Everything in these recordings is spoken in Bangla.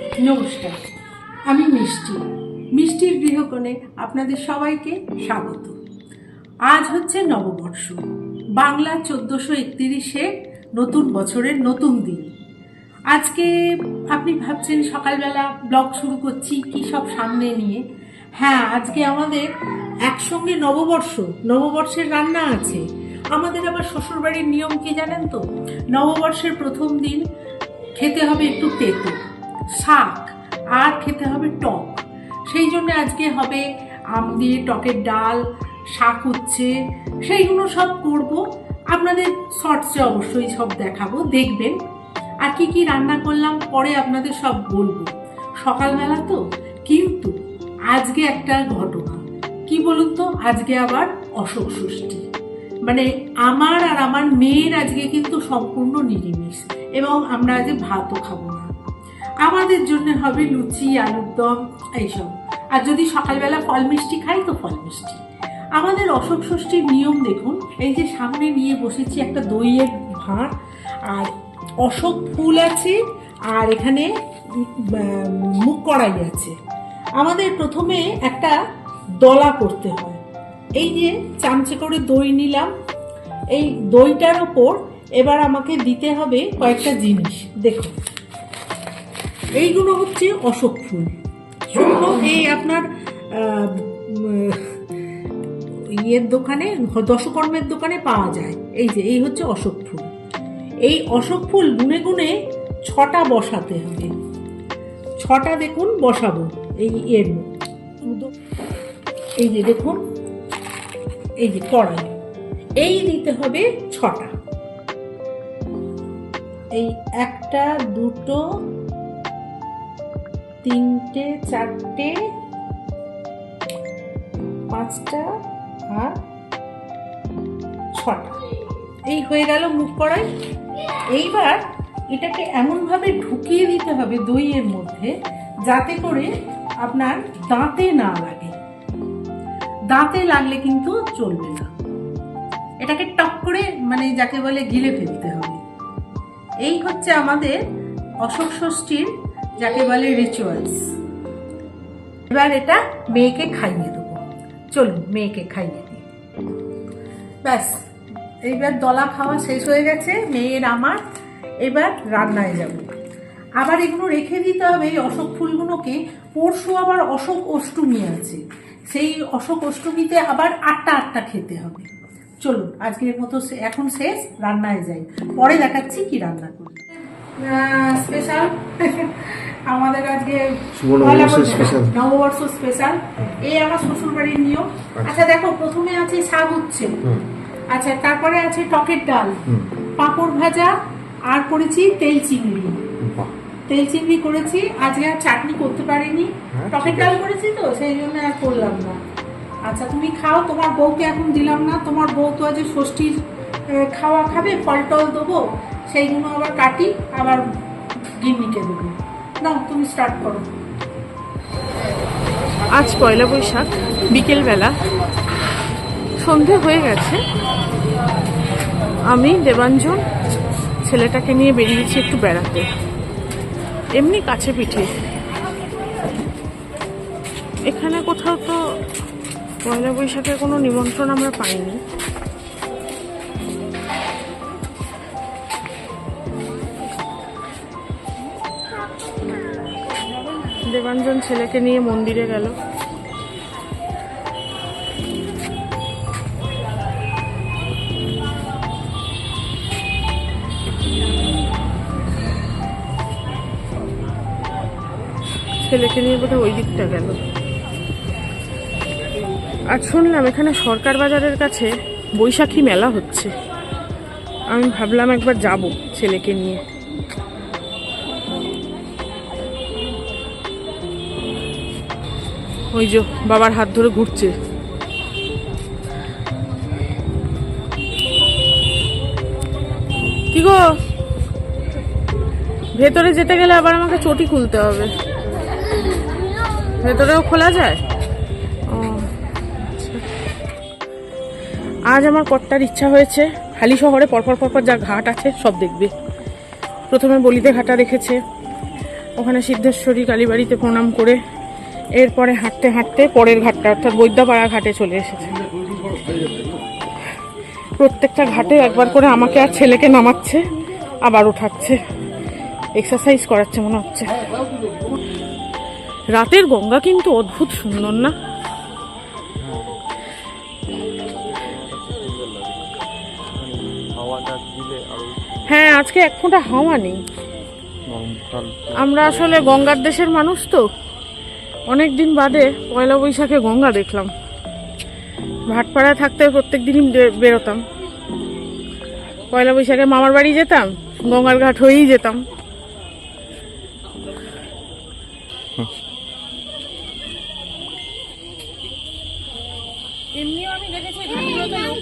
নমস্কার, আমি মিষ্টি। মিষ্টির গৃহকোণে আপনাদের সবাইকে স্বাগত। আজ হচ্ছে নববর্ষ। বাংলা চোদ্দোশো একতিরিশে নতুন বছরের নতুন দিন। আজকে আপনি ভাবছেন সকালবেলা ব্লগ শুরু করছি, কি সব সামনে নিয়ে? হ্যাঁ আজকে আমাদের একসঙ্গে নববর্ষ, নববর্ষের রান্না আছে। আমাদের আবার শ্বশুরবাড়ির নিয়ম কি জানেন তো? নববর্ষের প্রথম দিন খেতে হবে একটু তেতো। শাক আর খেতে হবে টক। সেই জন্য আজকে হবে আম দিয়ে টকের ডাল, শাক হচ্ছে সেইগুলো সব করব। আপনাদের শর্টসে অবশ্যই সব দেখাবো, দেখবেন। আর কি কি রান্না করলাম পরে আপনাদের সব বলব। সকালবেলা তো, কিন্তু আজকে একটা ঘটনা। কি বলুন তো? আজকে আবার অশোক ষষ্ঠী। মানে আমার আর আমার মেয়ের আজকে কিন্তু সম্পূর্ণ নিরামিষ এবং আমরা আজ ভাতও খাব না। আমাদের জন্য হবে লুচি, আলুর দম, এইসব। আর যদি সকালবেলা ফল মিষ্টি খাই, তো ফল মিষ্টি। আমাদের অশোক ষষ্ঠীর নিয়ম দেখুন, এই যে সামনে নিয়ে বসেছি একটা দইয়ের ভাঁড়, আর অশোক ফুল আছে, আর এখানে মুখ কড়াই আছে। আমাদের প্রথমে একটা দলা করতে হয়। এই যে চামচে করে দই নিলাম, এই দইটার ওপর এবার আমাকে দিতে হবে কয়েকটা জিনিস। দেখুন। এইগুলো হচ্ছে অশোক ফুল। শুকনো এই আপনার ইয়ের দোকানে, দশকর্মের দোকানে পাওয়া যায়। এই যে, এই হচ্ছে অশোক ফুল। এই অশোক ফুল গুনে গুনে ছটা বসাতে হবে। ছটা দেখুন, বসাবো এই এর এই যে দেখুন, এই যে কড়াই। এই দিতে হবে ছটা। এই একটা, দুটো তিনটে, চারটে, পাঁচটা আর ছটা। এই হয়ে গেল মুখ কড়াই এইবার এটাকে এমনভাবে ঢুকিয়ে দিতে হবে দইয়ের মধ্যে, যাতে করে আপনার দাঁতে না লাগে। দাঁতে লাগলে কিন্তু চলবে না। এটাকে টক করে মানে যাকে বলে গিলে ফেলতে হবে। এই হচ্ছে আমাদের অশোক ষষ্ঠীর যাকে বলে রিচুয়ালস এবার এটা মেয়েকে খাইয়ে দেবো। চলুন, মেয়েকে খাইয়ে দিই। ব্যাস, এইবার দলা খাওয়া শেষ হয়ে গেছে, মেয়ের আমার। এবার রান্নায় যাব। আবার এগুলো রেখে দিতে হবে এই অশোক ফুলগুলোকে। পরশু আবার অশোক অষ্টমী আছে। সেই অশোক অষ্টমীতে আবার আটটা আটটা খেতে হবে। চলুন, আজকের মতো এখন শেষ, রান্নায় যাই। পরে দেখাচ্ছি কি রান্না করি। স্পেশাল আমাদের আজকে নববর্ষ স্পেশাল এই আমার শ্বশুর বাড়ির নিয়ম। আচ্ছা। দেখো প্রথমে আছে শাক উচ্ছে। আচ্ছা তারপরে আছে টকের ডাল। পাঁপড় ভাজা আর করেছি তেল চিংড়ি। তেল চিংড়ি করেছি আজকে আর চাটনি করতে পারিনি। হ্যাঁ, টকের ডাল করেছি তো সেই জন্য আর করলাম না। আচ্ছা তুমি খাও তোমার বউকে এখন দিলাম না। তোমার বউ তো আজ ষষ্ঠীর খাওয়া খাবে ফল টল দেবো সেইগুলো আবার কাটি আবার গিন্নিকে দেবো। তুমি স্টার্ট করো। আজ পয়লা বৈশাখ, বিকেলবেলা। সন্ধে হয়ে গেছে। আমি, দেবাঞ্জন, ছেলেটাকে নিয়ে বেরিয়েছি একটু বেড়াতে। এমনি কাছে পিঠে। এখানে কোথাও তো পয়লা বৈশাখের কোনো নিমন্ত্রণ আমরা পাইনি। দেবাঞ্জন ছেলেকে নিয়ে মন্দিরে গেল। ছেলেকে নিয়ে বোধহয় ওই দিকটা গেল। আর শুনলাম এখানে সরকার বাজারের কাছে বৈশাখী মেলা হচ্ছে। আমি ভাবলাম একবার যাব ছেলেকে নিয়ে। ওই যে বাবার হাত ধরে ঘুরছে। কি গো? ভেতরে যেতে গেলে আবার আমাকে চটি খুলতে হবে। ভেতরেও খোলা যায়? আচ্ছা। আজ আমার কর্তার ইচ্ছা হয়েছে। হালি শহরে পরপর পরপর যা ঘাট আছে সব দেখবে। প্রথমে বলিতে ঘাটা দেখেছে ওখানে সিদ্ধেশ্বরী কালীবাড়িতে প্রণাম করে এরপরে হাঁটতে হাঁটতে পরের ঘাটটা অর্থাৎ বৈদ্যপাড়া ঘাটে চলে এসেছে। প্রত্যেকটা ঘাটে একবার করে আমাকে আর ছেলেকে নামাচ্ছে আবার উঠাচ্ছে। এক্সারসাইজ করাচ্ছে মনে হচ্ছে। রাতের গঙ্গা কিন্তু অদ্ভুত সুন্দর না? হ্যাঁ আজকে এক ফোঁটা হাওয়া নেই। আমরা আসলে গঙ্গার দেশের মানুষ তো। অনেক দিন বাদে পয়লা বৈশাখে গঙ্গা দেখলাম। ভাটপাড়ায় থাকতে প্রত্যেক দিনই বে- বেরোতাম। পয়লা বৈশাখে মামার বাড়ি যেতাম গঙ্গার ঘাট হয়েই যেতাম। এমনিও আমি দেখেছি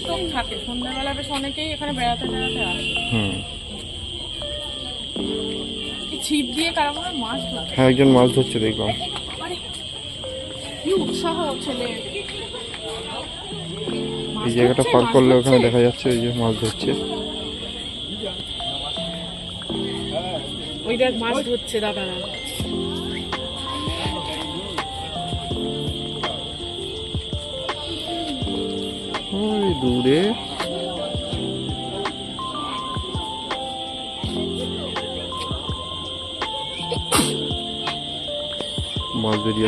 লোক থাকে। সন্ধ্যাবেলা বেশ অনেকেই এখানে বেড়াতে বেড়াতে আসে। ছিপ দিয়ে কারা মাছ ধরছে? হ্যাঁ একজন মাছ ধরছে দেখলাম। কি উৎসাহ ছেলে? এই জায়গাটা পার করলে ওখানে দেখা যাচ্ছে ওই যে মাছ ধরছে। ওই দেখ মাছ ধরছে দাদারা ওই দূরে। মাছ বেরিয়ে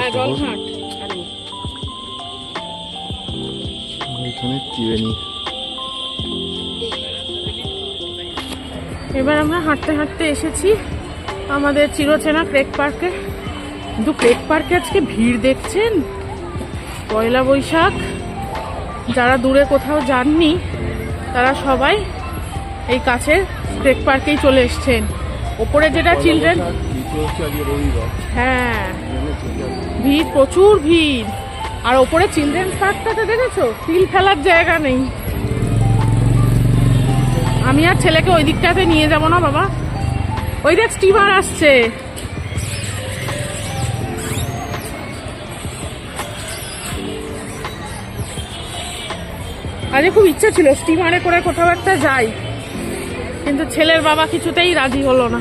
ত্রিবেণী এবার আমরা হাঁটতে হাঁটতে এসেছি আমাদের চিরচেনা ক্রেক পার্কে। কিন্তু ক্রেক পার্কে আজকে ভিড় দেখছেন? পয়লা বৈশাখ। যারা দূরে কোথাও যাননি তারা সবাই এই কাছের ক্রেক পার্কেই চলে এসছেন। ওপরে যেটা চিলড্রেন হ্যাঁ। ভিড় প্রচুর ভিড়। আর ওপরে চিলড্রেন্স পার্কটাতে দেখেছ? তিল ফেলার জায়গা নেই। আমি আর ছেলেকে ওই দিকটাতে নিয়ে যাব না, বাবা। ওই দেখ, স্টিমার আসছে। আজকে খুব ইচ্ছা ছিল, স্টিমারে করে কোথাও একটা যাই। কিন্তু ছেলের বাবা কিছুতেই রাজি হলো না।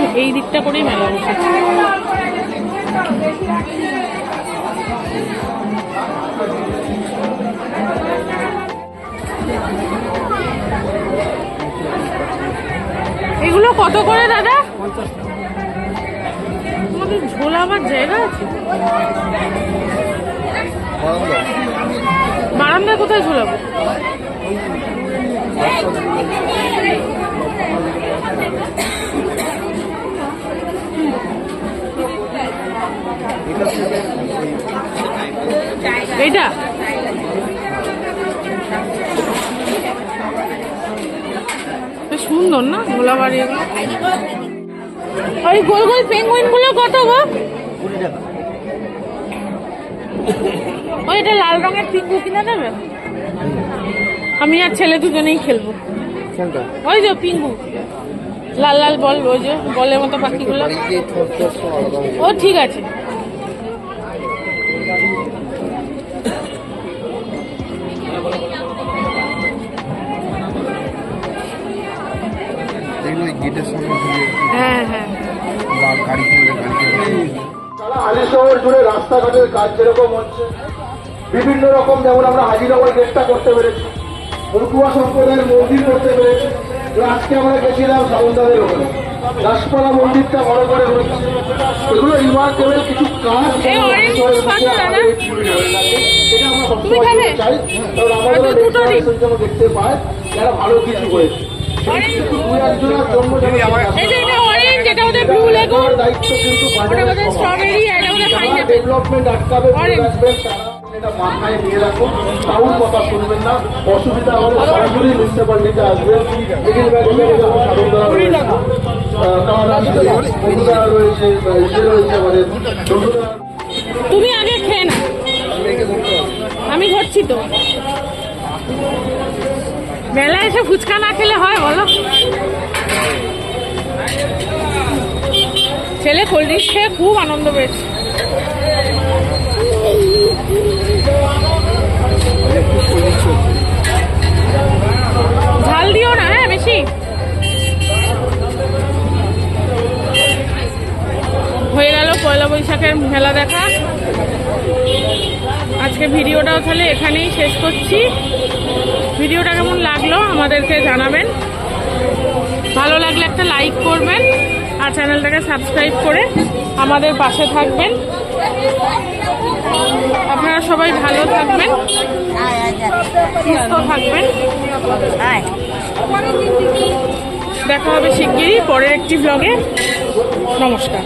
বুঝলাম এই দিকটা করেই মেলা বসেছে এগুলো কত করে দাদা? তোমাদের ঝোলাবার জায়গা আছে। বারান্দায় কোথায় ঝোলাবো? বেশ সুন্দর না গোলাবাড়ি ওই গোল গোল পেঙ্গুইনগুলো কত গো? ওই এটা লাল রঙের পিঙ্গু কিনে দেবে? আমি আর ছেলে দুজনেই খেলব। ওই যে পিঙ্গু লাল লাল বল ওই যে বলের মতো পাখিগুলো। ও ঠিক আছে। গেটের সামনে দিয়ে হ্যাঁ হ্যাঁ। গাড়ি সারা শহর জুড়ে রাস্তাঘাটের কাজ যেরকম হচ্ছে বিভিন্ন রকম যেমন আমরা হাজিরাবাদ গেটটা করতে পেরেছি পড়ুয়া সম্প্রদায়ের মন্দির করতে পেরেছি আজকে আমরা গেছিলাম সাউন্দাদের ওখানে। দাসপাড়া মন্দিরটা বড় করে হচ্ছে এগুলো রিমার্কেবল কিছু কাজ। এটা আমরা সবসময় চাই কারণ আমাদের দেখতে পায় যারা ভালো কিছু দু একজনের জন্য এটা ওদের ব্লু লেগুন ওটা স্ট্রবেরি এটা বোধহয় পাইনাপেল ডেভেলপমেন্ট আটকাবে Orange. আসবেন তারা এটা মাথায় নিয়ে রাখুন। কাউর কথা শুনবেন না। অসুবিধা হলে সরাসরি মিউনিসিপ্যালিটিতে আসবেন মিডিল ব্যাংকে যেমন সাধনদারা রয়েছে আহ, তার আছে বন্ধুদারা রয়েছে বা ইসে রয়েছে আমাদের। তুমি আগে খেয়ে না আমি ঘটছি তো। মেলায় এসে ফুচকা না খেলে হয় বলো? ছেলে কোল্ড ড্রিঙ্কস খুব আনন্দ পেয়েছে। ঝাল দিও না হ্যাঁ বেশি? হয়ে গেল পয়লা বৈশাখের মেলা দেখা। আজকে ভিডিওটাও তাহলে এখানেই শেষ করছি। ভিডিওটা কেমন লাগল আমাদেরকে জানাবেন। ভালো লাগলে একটা লাইক করবেন। আর চ্যানেলটাকে সাবস্ক্রাইব করে আমাদের পাশে থাকবেন। আপনারা সবাই ভালো থাকবেন, সুস্থ থাকবেন। দেখা হবে শিগগিরই পরের একটি ব্লগে নমস্কার।